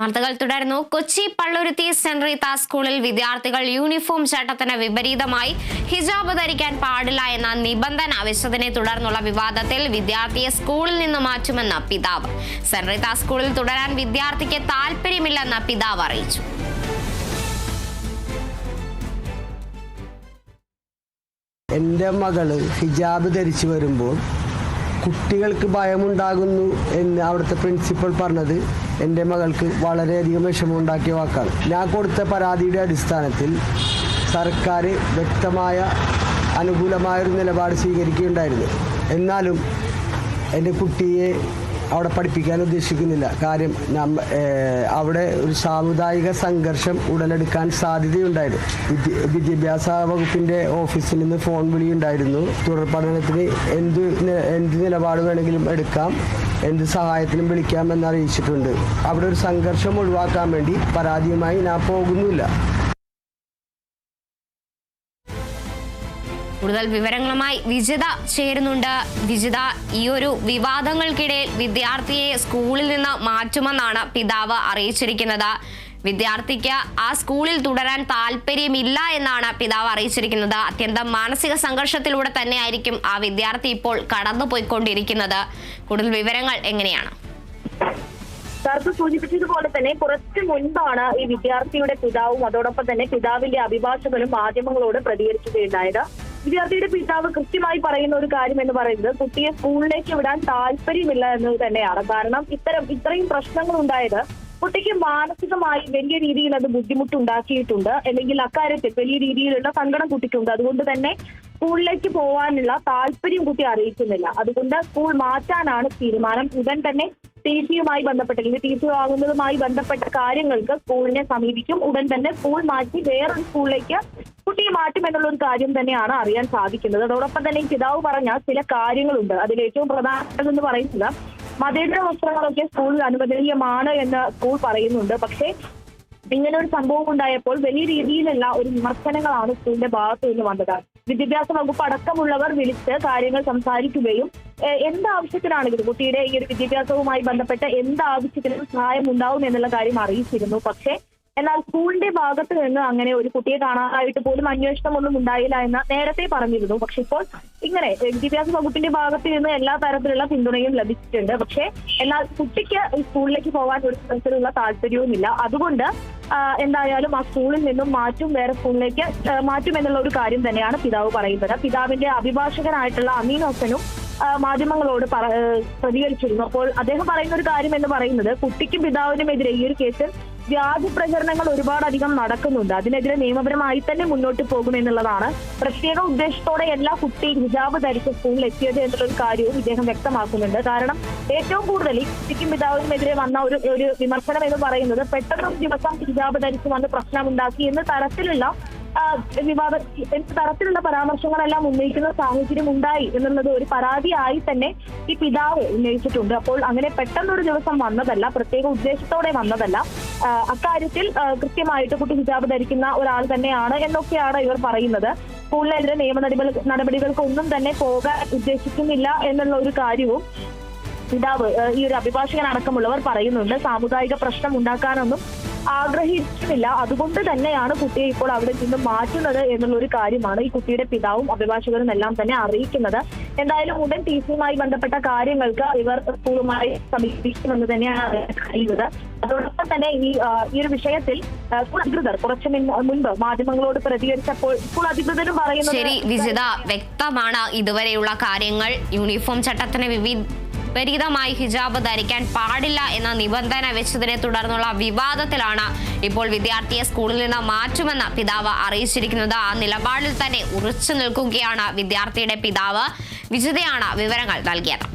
വാർത്തകൾ തുടരുന്നു. കൊച്ചി പള്ളുരുത്തി സെന്റ് റീത്ത സ്കൂളിൽ വിദ്യാർത്ഥികൾ യൂണിഫോം ചട്ടത്തിന് വിപരീതമായി ഹിജാബ് ധരിക്കാൻ പാടില്ല എന്ന നിബന്ധന വെച്ചതിനെ തുടർന്നുള്ള വിവാദത്തിൽ വിദ്യാർത്ഥിയെ സ്കൂളിൽ നിന്ന് മാറ്റുമെന്ന് പിതാവ്. സെന്റ് റീത്ത സ്കൂളിൽ തുടരാൻ വിദ്യാർത്ഥിക്ക് താല്പര്യമില്ലെന്ന് പിതാവ് അറിയിച്ചു. എന്റെ മകൾ ഹിജാബ് ധരിച്ചു വരുമ്പോൾ കുട്ടികൾക്ക് ഭയമുണ്ടാകുന്നു എന്ന് അവിടുത്തെ പ്രിൻസിപ്പൽ പറഞ്ഞത് എന്റെ മകൾക്ക് വളരെയധികം വിഷമമുണ്ടാക്കിയ വാക്കാണ്. ഞാൻ കൊടുത്ത പരാതിയുടെ അടിസ്ഥാനത്തിൽ സർക്കാർ വ്യക്തമായ അനുകൂലമായൊരു നിലപാട് സ്വീകരിക്കുകയുണ്ടായിരുന്നു. എന്നാലും എന്റെ കുട്ടിയെ അവിടെ പഠിപ്പിക്കാൻ ഉദ്ദേശിക്കുന്നില്ല. കാര്യം അവിടെ ഒരു സാമുദായിക സംഘർഷം ഉടലെടുക്കാൻ സാധ്യതയുണ്ടായിരുന്നു. വിദ്യ വിദ്യാഭ്യാസ വകുപ്പിന്റെ ഓഫീസിൽ നിന്ന് ഫോൺ വിളിയുണ്ടായിരുന്നു. തുടർ പഠനത്തിന് എന്ത് എന്ത് നിലപാട് വേണമെങ്കിലും എടുക്കാം എന്ത് സഹായത്തിനും വിളിക്കാം എന്ന് അറിയിച്ചിട്ടുണ്ട് അവിടെ ഒരു സംഘർഷം ഒഴിവാക്കാൻ വേണ്ടി പരാതിയുമായി ഞാൻ പോകുന്നില്ല. കൂടുതൽ വിവരങ്ങളുമായി വിജിത ചേരുന്നുണ്ട്. വിജിത ഈ ഒരു വിവാദങ്ങൾക്കിടയിൽ വിദ്യാർത്ഥിയെ സ്കൂളിൽ നിന്ന് മാറ്റുമെന്നാണ് പിതാവ് അറിയിച്ചിരിക്കുന്നത്. വിദ്യാർത്ഥിക്ക് ആ സ്കൂളിൽ തുടരാൻ താല്പര്യമില്ല എന്നാണ് പിതാവ് അറിയിച്ചിരിക്കുന്നത്. അത്യന്തം മാനസിക സംഘർഷത്തിലൂടെ തന്നെയായിരിക്കും ആ വിദ്യാർത്ഥി ഇപ്പോൾ കടന്നുപോയിക്കൊണ്ടിരിക്കുന്നത്. കൂടുതൽ വിവരങ്ങൾ എങ്ങനെയാണ്? സാർക്ക് സൂചിപ്പിച്ചതുപോലെ തന്നെ കുറച്ച് മുൻപാണ് ഈ വിദ്യാർത്ഥിയുടെ പിതാവും അതോടൊപ്പം തന്നെ പിതാവിന്റെ അഭിഭാഷകനും മാധ്യമങ്ങളോട് പ്രതികരിക്കുകയുണ്ടായത്. വിദ്യാർത്ഥിയുടെ പിതാവ് കൃത്യമായി പറയുന്ന ഒരു കാര്യം എന്ന് പറയുന്നത് കുട്ടിയെ സ്കൂളിലേക്ക് വിടാൻ താല്പര്യമില്ല എന്നത് തന്നെയാണ്. കാരണം ഇത്തരം ഇത്രയും പ്രശ്നങ്ങൾ ഉണ്ടായത് കുട്ടിക്ക് മാനസികമായി വലിയ രീതിയിൽ അത് ബുദ്ധിമുട്ടുണ്ടാക്കിയിട്ടുണ്ട്. അല്ലെങ്കിൽ അക്കാര്യത്തിൽ വലിയ രീതിയിലുള്ള സങ്കടം കുട്ടിക്കുണ്ട്. അതുകൊണ്ട് തന്നെ സ്കൂളിലേക്ക് പോകാനുള്ള താല്പര്യം കുട്ടി അറിയിക്കുന്നില്ല. അതുകൊണ്ട് സ്കൂൾ മാറ്റാനാണ് തീരുമാനം. ഉടൻ തന്നെ ടി സിയുമായി ബന്ധപ്പെട്ട് അല്ലെങ്കിൽ ടി സി ബന്ധപ്പെട്ട കാര്യങ്ങൾക്ക് സ്കൂളിനെ സമീപിക്കും. ഉടൻ തന്നെ സ്കൂൾ മാറ്റി വേറൊരു സ്കൂളിലേക്ക് കുട്ടിയെ മാറ്റും എന്നുള്ള ഒരു കാര്യം തന്നെയാണ് അറിയാൻ സാധിക്കുന്നത്. അതോടൊപ്പം തന്നെ പിതാവ് പറഞ്ഞ ചില കാര്യങ്ങളുണ്ട്. അതിൽ ഏറ്റവും പ്രധാനപ്പെട്ടതെന്ന് പറയുന്നത് മതേതര വസ്ത്രങ്ങളൊക്കെ സ്കൂളിൽ അനുവദനീയമാണ് എന്ന് സ്കൂൾ പറയുന്നുണ്ട്. പക്ഷേ ഇങ്ങനെ ഒരു സംഭവം ഉണ്ടായപ്പോൾ വലിയ രീതിയിലുള്ള ഒരു വിമർശനങ്ങളാണ് സ്കൂളിന്റെ ഭാഗത്തു നിന്ന് വന്നത്. വിദ്യാഭ്യാസ വകുപ്പ് അടക്കമുള്ളവർ വിളിച്ച് കാര്യങ്ങൾ സംസാരിക്കുകയും എന്താവശ്യത്തിനാണെങ്കിലും എന്ത് കുട്ടിയുടെ ഈ ഒരു വിദ്യാഭ്യാസവുമായി ബന്ധപ്പെട്ട് എന്താവശ്യത്തിനും സഹായം ഉണ്ടാവും എന്നുള്ള കാര്യം അറിയിച്ചിരുന്നു. പക്ഷേ എന്നാൽ സ്കൂളിന്റെ ഭാഗത്ത് നിന്ന് അങ്ങനെ ഒരു കുട്ടിയെ കാണാനായിട്ട് പോലും അന്വേഷണമൊന്നും ഉണ്ടായില്ല എന്ന് നേരത്തെ പറഞ്ഞിരുന്നു. പക്ഷെ ഇപ്പോൾ ഇങ്ങനെ വിദ്യാഭ്യാസ വകുപ്പിന്റെ ഭാഗത്ത് നിന്ന് എല്ലാ തരത്തിലുള്ള പിന്തുണയും ലഭിച്ചിട്ടുണ്ട്. പക്ഷേ എന്നാൽ കുട്ടിക്ക് സ്കൂളിലേക്ക് പോകാൻ ഒരു തരത്തിലുള്ള താല്പര്യവുമില്ല. അതുകൊണ്ട് എന്തായാലും ആ സ്കൂളിൽ നിന്നും മാറ്റും വേറെ സ്കൂളിലേക്ക് മാറ്റും എന്നുള്ള ഒരു കാര്യം തന്നെയാണ് പിതാവ് പറയുന്നത്. പിതാവിന്റെ അഭിഭാഷകനായിട്ടുള്ള അമീൻ ഹസനും മാധ്യമങ്ങളോട് പ്രതികരിച്ചിരുന്നു. അപ്പോൾ അദ്ദേഹം പറയുന്ന ഒരു കാര്യം എന്ന് പറയുന്നത് കുട്ടിക്കും പിതാവിനുമെതിരെ ഈ ഒരു കേസിൽ വ്യാജ പ്രചരണങ്ങൾ ഒരുപാടധികം നടക്കുന്നുണ്ട്. അതിനെതിരെ നിയമപരമായി തന്നെ മുന്നോട്ട് പോകും എന്നുള്ളതാണ് പ്രത്യേക ഉദ്ദേശത്തോടെ എല്ലാ കുട്ടിയും ഹിജാബ് ധരിച്ച് സ്കൂളിൽ എത്തിയത് എന്നുള്ളൊരു കാര്യവും ഇദ്ദേഹം വ്യക്തമാക്കുന്നുണ്ട്. കാരണം ഏറ്റവും കൂടുതൽ ഈ കുട്ടിക്കും പിതാവിനുമെതിരെ വന്ന ഒരു ഒരു വിമർശനം എന്ന് പറയുന്നത് പെട്ടെന്ന് ദിവസം ഹിജാബ് ധരിച്ച് വന്ന് പ്രശ്നമുണ്ടാക്കി എന്ന തരത്തിലുള്ള വിവാദ തരത്തിലുള്ള പരാമർശങ്ങളെല്ലാം ഉന്നയിക്കുന്ന സാഹചര്യം ഉണ്ടായി എന്നുള്ളത് ഒരു പരാതിയായി തന്നെ ഈ പിതാവ് ഉന്നയിച്ചിട്ടുണ്ട്. അപ്പോൾ അങ്ങനെ പെട്ടെന്നൊരു ദിവസം വന്നതല്ല പ്രത്യേക ഉദ്ദേശത്തോടെ വന്നതല്ല. അക്കാര്യത്തിൽ കൃത്യമായിട്ട് കുട്ടി ഹിജാബ് ധരിക്കുന്ന ഒരാൾ തന്നെയാണ് എന്നൊക്കെയാണ് ഇവർ പറയുന്നത്. സ്കൂളിനെതിരെ നിയമ നടപടികൾക്ക് ഒന്നും തന്നെ പോകാൻ ഉദ്ദേശിക്കുന്നില്ല എന്നുള്ള ഒരു കാര്യവും പിതാവ് ഈ ഒരു അഭിഭാഷകൻ അടക്കമുള്ളവർ പറയുന്നുണ്ട്. സാമുദായിക പ്രശ്നം ഉണ്ടാക്കാനൊന്നും ആഗ്രഹിക്കുന്നില്ല. അതുകൊണ്ട് തന്നെയാണ് കുട്ടിയെ ഇപ്പോൾ അവിടെ നിന്ന് മാറ്റുന്നത് എന്നുള്ള ഒരു കാര്യമാണ് ഈ കുട്ടിയുടെ പിതാവും അഭിഭാഷകരും എല്ലാം തന്നെ അറിയിക്കുന്നത്. എന്തായാലും ഉടൻ ടി സിയുമായി ബന്ധപ്പെട്ട കാര്യങ്ങൾക്ക് ഇവർ സ്കൂളുമായി സമീപിക്കുമെന്ന് തന്നെയാണ് കഴിയുന്നത്. അതോടൊപ്പം തന്നെ ഈ ഈ ഒരു വിഷയത്തിൽ സ്കൂൾ അധികൃതർ കുറച്ച് മുൻപ് മാധ്യമങ്ങളോട് പ്രതികരിച്ചപ്പോൾ സ്കൂൾ അധികൃതരും പറയുന്നത് ശരി വിജിത വ്യക്തമാണ് ഇതുവരെയുള്ള കാര്യങ്ങൾ. യൂണിഫോം ചട്ടത്തിന് വിവി വിപരീതമായി ഹിജാബ് ധരിക്കാൻ പാടില്ല എന്ന നിബന്ധന വെച്ചതിനെ തുടർന്നുള്ള വിവാദത്തിലാണ് ഇപ്പോൾ വിദ്യാർത്ഥിയെ സ്കൂളിൽ നിന്ന് മാറ്റുമെന്ന് പിതാവ് അറിയിച്ചിരിക്കുന്നത്. ആ നിലപാടിൽ തന്നെ ഉറച്ചു നിൽക്കുകയാണ് വിദ്യാർത്ഥിയുടെ പിതാവ്. വിജിതയാണ് വിവരങ്ങൾ നൽകിയത്.